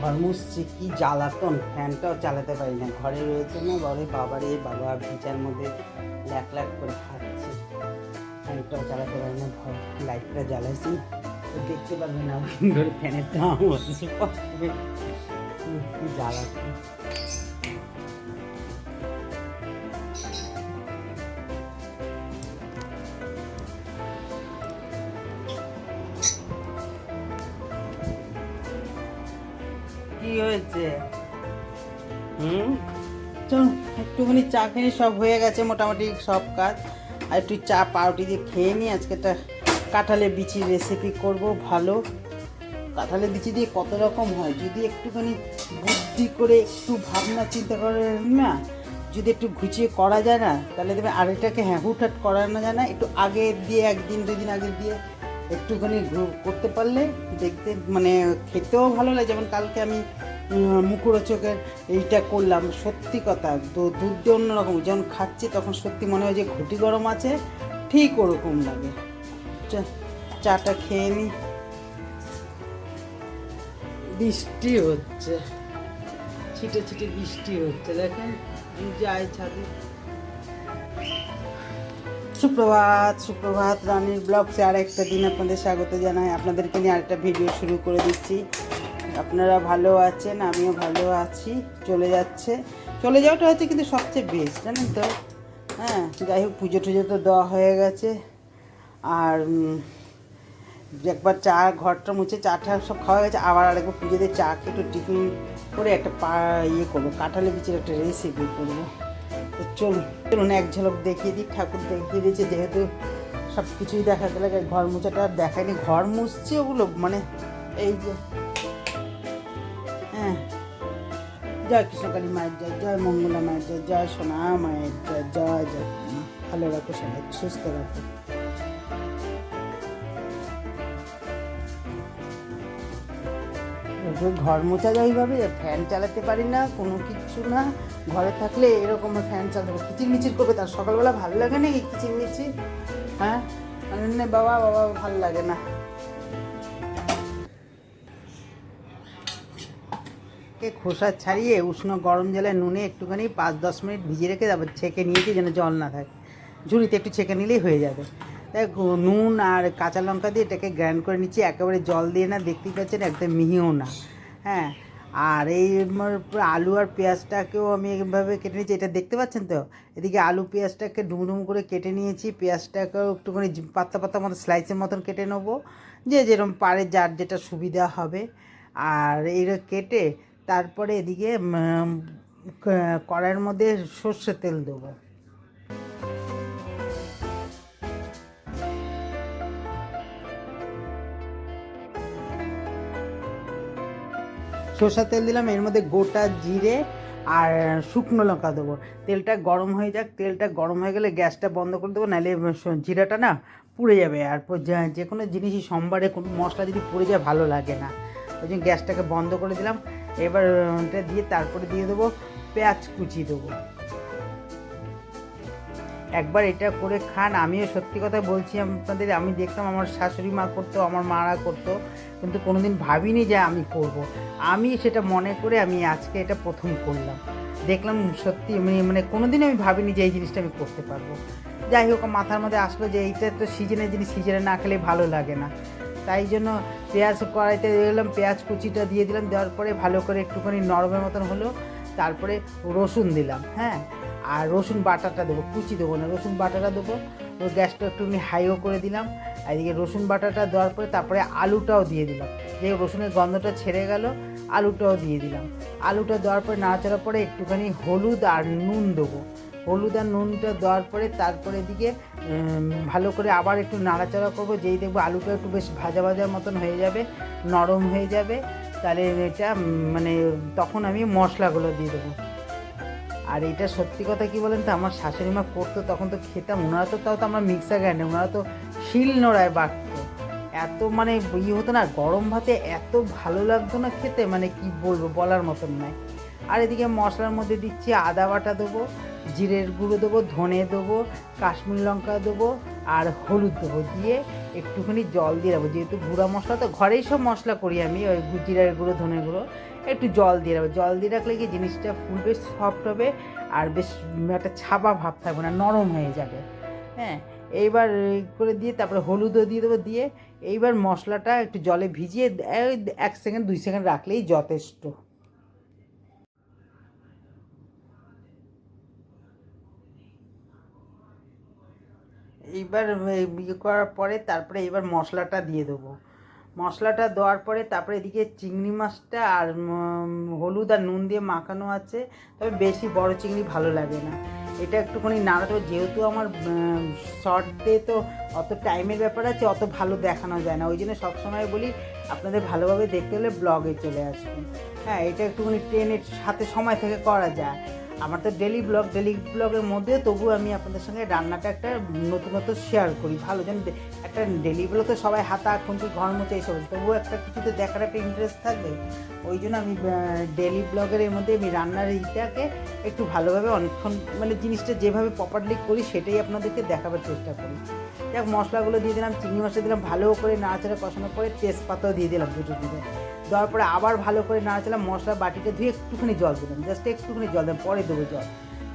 ঘর মুছছি কি জ্বালাতন, ফ্যানটাও চালাতে পারি না। ঘরে রয়েছে না, ঘরে বাবার এই বাবা ভিজার মধ্যে ল্যাক ল্যাক করে খাচ্ছে। ফ্যানটাও চালাতে পারি না, ঘর লাইটটা জ্বালাইছি। তো দেখতে পারবে না ফ্যানের দাম হচ্ছে জ্বালাতন। হয়েছে? হুম? চল একটুখানি চা খেয়ে সব হয়ে গেছে মোটামুটি সব কাজ। আর একটু চা পাউরুটি দিয়ে খেয়ে নিই আজকে একটা কাঁঠালের বিচি রেসিপি করব ভালো। কাঁঠালের বিচি দিয়ে কত রকম হয়? যদি একটুখানি বুদ্ধি করে একটু ভাবনা চিন্তা করে না যদি একটু ঘুচিয়ে করা যায় না তাহলে দেবে আরেকটাকে হ্যাঁ হুটহাট করানো যায় না। একটু আগে দিয়ে একদিন দুদিন আগে দিয়ে একটুখানি করতে পারলে দেখতে মানে খেতেও ভালো লাগে। যেমন কালকে আমি মুখরোচকের এইটা করলাম। সত্যি কথা তো দুধ দিয়ে অন্যরকম। যখন খাচ্ছি তখন সত্যি মনে হয় যে ঘুটি গরম আছে ঠিক ওরকম লাগে। চাটা খেয়ে নি। বৃষ্টি হচ্ছে। ছিটে ছিটে বৃষ্টি হচ্ছে। দেখেন যাই ছাদে সুপ্রভাত সুপ্রভাত রানীর ব্লগসে আর একটা দিন আপনাদের স্বাগত জানাই। আপনাদেরকে নিয়ে আরেকটা ভিডিও শুরু করে দিচ্ছি। আপনারা ভালো আছেন, আমিও ভালো আছি, চলে যাচ্ছে। চলে যাওয়াটা হচ্ছে কিন্তু সবচেয়ে বেস্ট জানেন তো? হ্যাঁ যাই হোক, পুজো টুজো তো দেওয়া হয়ে গেছে। আর একবার চা, ঘরটা মুছে চা টা সব খাওয়া গেছে। আবার আরেকবার পুজোতে চা খেয়ে একটু টিফিন করে একটা পা ইয়ে করব কাঁঠালি বিচির একটা রেসিপি করব। তো চলুন চলুন, এক ঝলক দেখিয়ে দিই, ঠাকুর দেখিয়ে দিয়েছে, যেহেতু সব কিছুই দেখাতে লাগে ঘর মুছাটা আর দেখায়নি। ঘর মুছছে ওগুলো মানে এই যে জয় কৃষ্ণকালী মায়ের জয় জয় মঙ্গলা মায়ের জয় জয় সোনা মায়ের জয় জয় জয় ভালো রাখো সবাই, সুস্থ রাখো। ঘর মোছা যায় ওইভাবে ফ্যান চালাতে পারি না, কোনো কিছু না। ঘরে থাকলে এরকম ফ্যান চালাতে কিচির মিচির করবে, তার সকালবেলা ভালো লাগে না এই কিচির মিচির? হ্যাঁ? আরে বাবা বাবা, ভালো লাগে না। খোসা ছাড়িয়ে উষ্ণ গরম জলে নুনে একটুখানি পাঁচ দশ মিনিট ভিজিয়ে রেখে তারপর ছেঁকে নিয়েছি যেন জল না থাকে ঝুড়িতে একটু ছেঁকে নিলেই হয়ে যাবে। তাই নুন আর কাঁচা লঙ্কা দিয়ে এটাকে গ্রাইন্ড করে নিচ্ছি, একেবারে জল দিয়ে না দেখতেই পাচ্ছেন একদম মিহিও না। হ্যাঁ আর এই আলু আর পেঁয়াজটাকেও আমি এইভাবে কেটে নিয়েছি, এটা দেখতে পাচ্ছেন তো? এদিকে আলু পেঁয়াজটাকে ডুমডুম করে কেটে নিয়েছি, পেঁয়াজটাকেও একটুখানি পাতলা পাতলা মতো স্লাইসের মতন কেটে নেব। যে যেরকম পারে যার যেটা সুবিধা হবে। আর এইটা কেটে তারপরে এদিকে উম, ক- কড়াইয়ের মধ্যে সর্ষে তেল দেবো। সর্ষের তেল দিলাম এর মধ্যে গোটা জিরে আর শুকনো লঙ্কা দেবো। তেলটা গরম হয়ে যাক তেলটা গরম হয়ে গেলে গ্যাসটা বন্ধ করে দেবো নাহলে জিরাটা না পুড়ে যাবে। আর যে কোনো জিনিসই সোমবারে কোনো মশলা যদি পুড়ে যায় ভালো লাগে না। ওই জন্য গ্যাসটাকে বন্ধ করে দিলাম। এবার ওটা দিয়ে তারপরে দিয়ে দেবো পেঁয়াজ কুচি দেবো। একবার এটা করে খান, আমিও সত্যি কথা বলছি আপনাদের, আমি দেখতাম আমার শাশুড়ি মা করতো, আমার মারা করতো, কিন্তু কোনোদিন ভাবিনি যে আমি করব। আমি সেটা মনে করে আমি আজকে এটা প্রথম করলাম। দেখলাম সত্যি মানে মানে কোনোদিন আমি ভাবিনি যে এই জিনিসটা আমি করতে পারব। যাই হোক, মাথার মধ্যে আসলো যে এইটা তো সিজনের জিনিস, সিজনে না খেলে ভালো লাগে না। তাই জন্য পেঁয়াজ কড়াইতে দিলাম, পেঁয়াজ কুচিটা দিয়ে দিলাম, দেওয়ার পরে ভালো করে একটুখানি নরমের মতন হলো, তারপরে রসুন দিলাম হ্যাঁ? আর রসুন বাটাটা দেবো, কুচি দেবো না, রসুন বাটাটা দেবো গ্যাসটা একটুখানি হাইও করে দিলাম এদিকে রসুন বাটাটা দেওয়ার পরে তারপরে আলুটাও দিয়ে দিলাম যে রসুনের গন্ধটা ছেড়ে গেল, আলুটাও দিয়ে দিলাম, আলুটা দেওয়ার পরে নাড়াচাড়ার পরে একটুখানি হলুদ আর নুন দেবো হলুদ আর নুনটা দেওয়ার পরে তারপরে উম, ভালো করে আবার একটু নাড়াচাড়া করব। যেই দেখব আলুটা একটু বেশ ভাজা ভাজার মতন হয়ে যাবে নরম হয়ে যাবে তাহলে এটা মানে তখন আমি মশলাগুলো দিয়ে দেবো। আর এটা সত্যি কথা কি বলেন তো আমার শাশুড়ি মা করতো তখন তো খেতাম। ওনারা তো তাও তো আমরা মিক্সার গ্রাইন্ডার ওনারা তো শিল নোড়ায় বাটতো। এত মানে ইয়ে হতো না গরম ভাতে এত ভালো লাগতো না খেতে মানে কি বলব বলার মতন নয় আর এদিকে মশলার মধ্যে দিচ্ছি আদা বাটা দেবো জিরের গুঁড়ো দেবো, ধনে দেবো, কাশ্মীর লঙ্কা দেবো আর হলুদ দেবো দিয়ে একটুখানি জল দিয়ে দেবো। যেহেতু গুঁড়া মশলা, তো ঘরেই সব মশলা করি আমি, ওই জিরার গুঁড়ো, ধনে গুঁড়ো, একটু জল দিয়ে রাখব জল দিয়ে রাখলে কি জিনিসটা ফুল বেশ সফট হবে আর বেশ একটা ছাপা ভাব থাকবে না, নরম হয়ে যাবে। হ্যাঁ এইবার করে দিয়ে তারপরে হলুদও দিয়ে দেবো দিয়ে, এইবার মশলাটা একটু জলে ভিজিয়ে এক সেকেন্ড, দুই সেকেন্ড রাখলেই যথেষ্ট। এইবার ইয়ে করার পরে তারপরে এবার মশলাটা দিয়ে দেবো। মশলাটা দেওয়ার পরে তারপরে এদিকে চিংড়ি মাছটা আর হলুদ আর নুন দিয়ে মাখানো আছে। তবে বেশি বড় চিংড়ি ভালো লাগে না। এটা একটুখানি নাড়াতে হবে যেহেতু আমার শর্ট ডে তো অত টাইমের ব্যাপার আছে, অত ভালো দেখানো যায় না। ওই জন্য সবসময় বলি, আপনাদের ভালোভাবে দেখতে হলে ব্লগে চলে আসবেন হ্যাঁ এটা একটুখানি ট্রেনের সাথে সময় থেকে করা যায়। আমার তো ডেলি ব্লগ ডেলি ব্লগের মধ্যে তবু আমি আপনাদের সঙ্গে রান্নাটা একটা নতুনত্ব শেয়ার করি। ভালো যেন একটা ডেলি ব্লগ সবাই হাতা খুঁটি ঘর মুছে এইসব। তবুও একটা কিছুতে দেখার একটা ইন্টারেস্ট থাকবে। ওই জন্য আমি ডেলি ব্লগের এর মধ্যে আমি রান্নার এইটাকে একটু ভালোভাবে অনেকক্ষণ মানে জিনিসটা যেভাবে প্রপারলি করি, সেটাই আপনাদেরকে দেখাবার চেষ্টা করি। যাক, মশলাগুলো দিয়ে দিলাম, চিংড়ি মশলা দিলাম, ভালো করে নাড়াচাড়া কষানো পরে তেজপাতাও দিয়ে দিলাম দুটো দিলে দেওয়ার পরে আবার ভালো করে নাড়াচাড়া মশলা বাটিটা ধুয়ে একটুখানি জল দিলাম জাস্ট একটুখানি জল দিলাম পরে দেবো জল।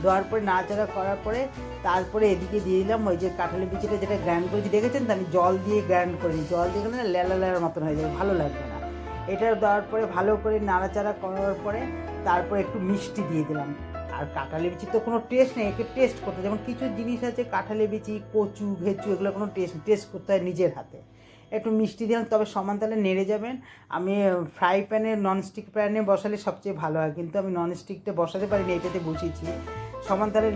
দেওয়ার পরে নাড়াচাড়া করার পরে তারপরে এদিকে দিয়ে দিলাম ওই যে কাঁঠালি বিচিটা যেটা গ্র্যান্ড করেছি, দেখেছেন তো? আমি জল দিয়ে গ্র্যান্ড করিনি জল দিয়ে গেলে লেলা লেলার মতন হয়ে যাবে ভালো লাগবে না। এটা দেওয়ার পরে ভালো করে নাড়াচাড়া করার পরে তারপরে একটু মিষ্টি দিয়ে দিলাম। আর কাঁঠালি বিচির তো কোনো টেস্ট নেই, একে টেস্ট করতে। যেমন কিছু জিনিস আছে কাঁঠালি বিচি, কচু, ঘেচু, এগুলো কোনো টেস্ট টেস্ট করতে হয় নিজের হাতে। একটু মিষ্টি দিলাম, তবে সমান তালে নেড়ে যাবেন। আমি ফ্রাই প্যানে ননস্টিক প্যানে বসালে সবচেয়ে ভালো হয়। কিন্তু আমি ননস্টিকটা বসাতে পারিনি, এটাতে বসিয়েছি। সমান তালে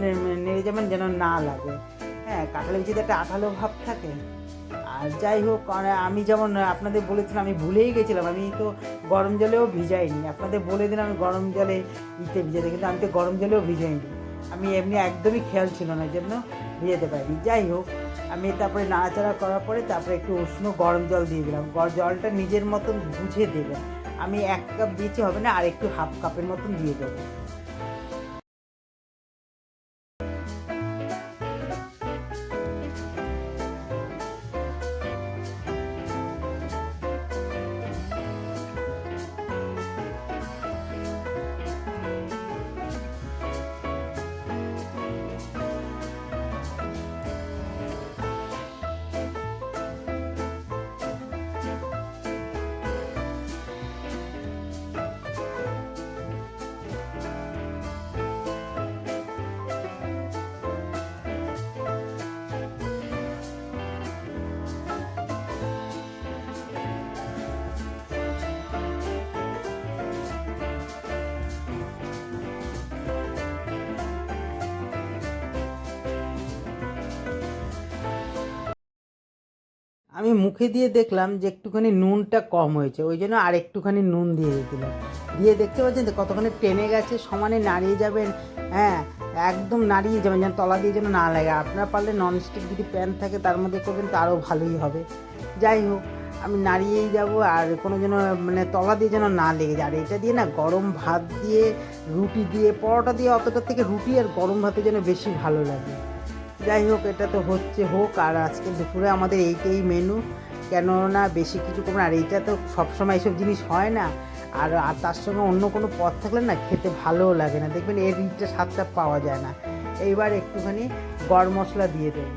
নেড়ে যাবেন যেন না লাগে। হ্যাঁ কাঁঠালি বিচিতে একটা আঠালো ভাব থাকে। আর যাই হোক আমি যেমন আপনাদের বলেছিলাম, আমি ভুলেই গেছিলাম। আমি তো গরম জলেও ভিজাইনি। আপনাদের বলে দিলাম, আমি গরম জলে ইতে ভিজাতে, কিন্তু আমি তো গরম জলেও ভিজাইনি। আমি এমনি একদমই খেয়াল ছিল না জন্য ভিজাতে পারিনি। যাই হোক আমি তারপরে নাড়াচাড়া করার পরে তারপরে একটু উষ্ণ গরম জল দিয়ে দিলাম। জলটা নিজের মতন বুঝে দেবেন। আমি এক কাপ দিয়েছি, হবে না? আর একটু হাফ কাপের মতন দিয়ে দেবো। আমি মুখে দিয়ে দেখলাম যে একটুখানি নুনটা কম হয়েছে, ওই জন্য আর একটুখানি নুন দিয়ে দিলাম দিয়ে দেখতে পাচ্ছেন তো কতখানি টেনে গেছে, সমানে নাড়িয়ে যাবেন হ্যাঁ একদম নাড়িয়ে যাবেন, যেন তলা দিয়ে যেন না লাগে। আপনারা পারলে ননস্টিক যদি প্যান থাকে, তার মধ্যে করবেন তারও ভালোই হবে। যাই হোক, আমি নাড়িয়েই যাব আর কোনো যেন মানে তলা দিয়ে যেন না লেগে যায়। আর এটা দিয়ে না গরম ভাত দিয়ে, রুটি দিয়ে, পরোটা দিয়ে অতটা থেকে রুটি আর গরম ভাতে যেন বেশি ভালো লাগে। যাই হোক, এটা তো হচ্ছে, হোক, আর আজকে দুপুরে আমাদের এইটাই মেনু কেননা বেশি কিছু করব আর এইটা তো সবসময় এইসব জিনিস হয় না। আর আর তার সঙ্গে অন্য কোনো পদ থাকলে না খেতে ভালোও লাগে না। দেখবেন এর ইটটা স্বাদটা পাওয়া যায় না। এইবার একটুখানি গরম মশলা দিয়ে দেবো।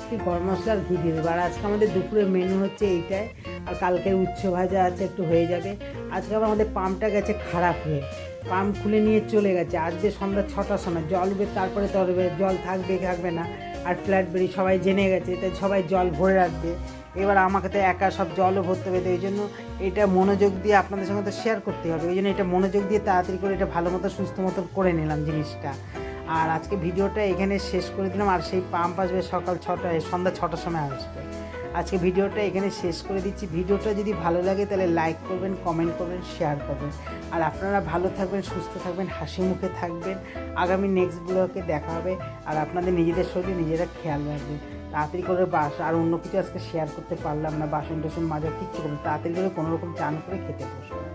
একটু গরম মশলা ঘি দিয়ে দেবো। আর আজকে আমাদের দুপুরে মেনু হচ্ছে এইটাই। আর কালকের উচ্চ ভাজা আছে, একটু হয়ে যাবে। আজকে আবার আমাদের পাম্পটা গেছে খারাপ হয়ে। পাম্প খুলে নিয়ে চলে গেছে। আসবে সন্ধ্যা ছটার সময়। জল উঠবে তারপরে তরবে জল থাকবে থাকবে না। আর ফ্ল্যাট বেরি সবাই জেনে গেছে, তাই সবাই জল ভরে রাখবে। এবার আমাকে তো একা সব জলও ভরতে হবে এই জন্য এটা মনোযোগ দিয়ে আপনাদের সঙ্গে তো শেয়ার করতে হবে। ওই জন্য এটা মনোযোগ দিয়ে তাড়াতাড়ি করে এটা ভালো মতো, সুস্থ মতো করে নিলাম জিনিসটা। আর আজকে ভিডিওটা এখানে শেষ করে দিলাম। আর সেই পাম্প আসবে সকাল ছটায়, সন্ধ্যা ছটার সময় আসবে। আজকে ভিডিওটা এখানে শেষ করে দিচ্ছি। ভিডিওটা যদি ভালো লাগে তাহলে লাইক করবেন কমেন্ট করবেন শেয়ার করবেন। আর আপনারা ভালো থাকবেন, সুস্থ থাকবেন, হাসি মুখে থাকবেন। আগামী নেক্সট ব্লগে দেখা হবে। আর আপনাদের নিজেদের শরীরে নিজেরা খেয়াল রাখবেন। তাড়াতাড়ি করে বাস আর অন্য কিছু আজকে শেয়ার করতে পারলাম না। বাসন টাসন মাজা কিচ্ছু করবেন তাড়াতাড়ি করে কোনো রকম চান করে খেতে বসবো